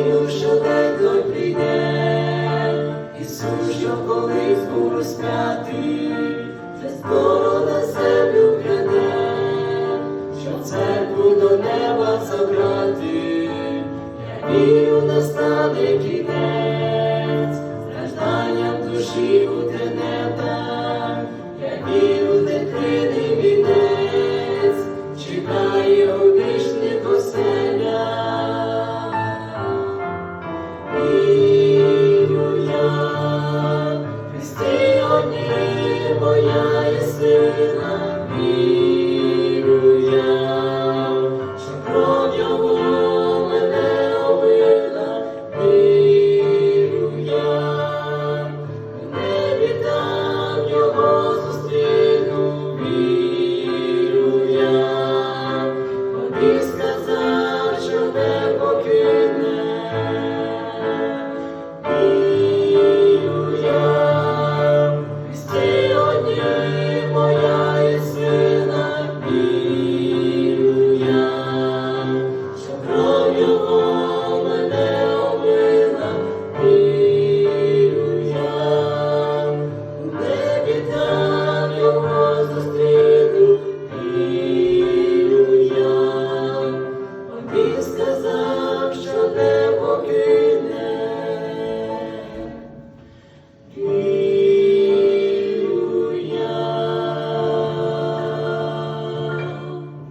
вірю, що той прийде, Ісус, колись був розп'ятий, вже скоро на землю гляне, що церкву до неба забрати, я вірю, настане кінець. Христі одні моя єсина, вірю